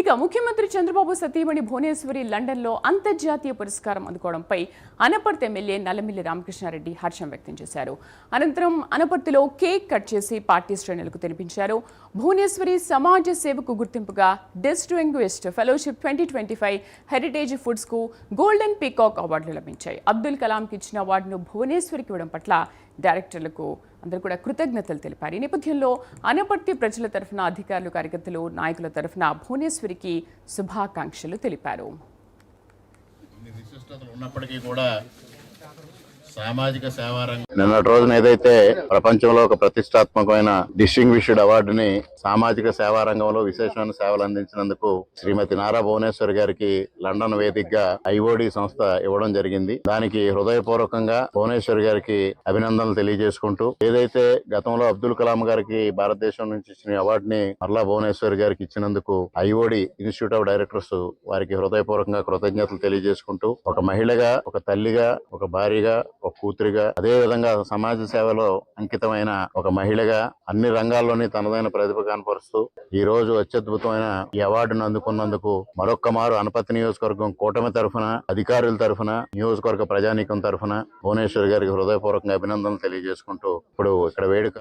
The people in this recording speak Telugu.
ఇక ముఖ్యమంత్రి చంద్రబాబు సతీమణి భువనేశ్వరి లండన్లో అంతర్జాతీయ పురస్కారం అందుకోవడంపై అనపర్తి ఎమ్మెల్యే నల్లమిల్లి రామకృష్ణారెడ్డి హర్షం వ్యక్తం చేశారు. అనంతరం అనపర్తిలో కేక్ కట్ చేసి పార్టీ శ్రేణులకు తినిపించారు భువనేశ్వరి సమాజ సేవకు గుర్తింపుగా distinguished fellowship twenty twenty five heritage ఫుడ్స్కు golden peacock అవార్డులు లభించాయి. అబ్దుల్ కలాంకి ఇచ్చిన అవార్డును భువనేశ్వరికి ఇవ్వడం పట్ల డైరెక్టర్లకు అందరూ కూడా కృతజ్ఞతలు తెలిపారు. ఈ నేపథ్యంలో అనపర్తి ప్రజల తరఫున అధికారులు కార్యకర్తలు నాయకుల తరఫున భువనేశ్వరికి శుభాకాంక్షలు తెలిపారు. ఉన్నప్పటికీ కూడా సామాజిక సేవా రంగం. నిన్నటి రోజున ఏదైతే ప్రపంచంలో ఒక ప్రతిష్టాత్మకమైన డిస్టింగ్విష్డ్ అవార్డుని సామాజిక సేవా రంగంలో విశేషమైన సేవలు అందించినందుకు శ్రీమతి నారా భువనేశ్వర్ గారికి లండన్ వేదికగా ఐఓడి సంస్థ ఇవ్వడం జరిగింది. దానికి హృదయపూర్వకంగా భువనేశ్వర్ గారికి అభినందనలు తెలియజేసుకుంటూ ఏదైతే గతంలో అబ్దుల్ కలాం గారికి భారతదేశం నుంచి ఇచ్చిన అవార్డుని మరలా భువనేశ్వర్ గారికి ఇచ్చినందుకు ఐఓడి ఇన్స్టిట్యూట్ ఆఫ్ డైరెక్టర్స్ వారికి హృదయపూర్వకంగా కృతజ్ఞతలు తెలియజేసుకుంటూ ఒక మహిళగా ఒక తల్లిగా ఒక భార్యగా ఒక కూతురిగా అదేవిధంగా సమాజ సేవలో అంకితమైన ఒక మహిళగా అన్ని రంగాల్లోని తనదైన ప్రతిభ కనపరుస్తూ ఈ రోజు అత్యద్భుతమైన ఈ అవార్డును అందుకున్నందుకు మరొక్క మారు అనపతి నియోజకవర్గం కూటమి తరఫున అధికారుల తరఫున నియోజకవర్గ ప్రజానీకం తరఫున భువనేశ్వర్ గారికి హృదయపూర్వకంగా అభినందనలు తెలియజేసుకుంటూ ఇప్పుడు ఇక్కడ వేడుక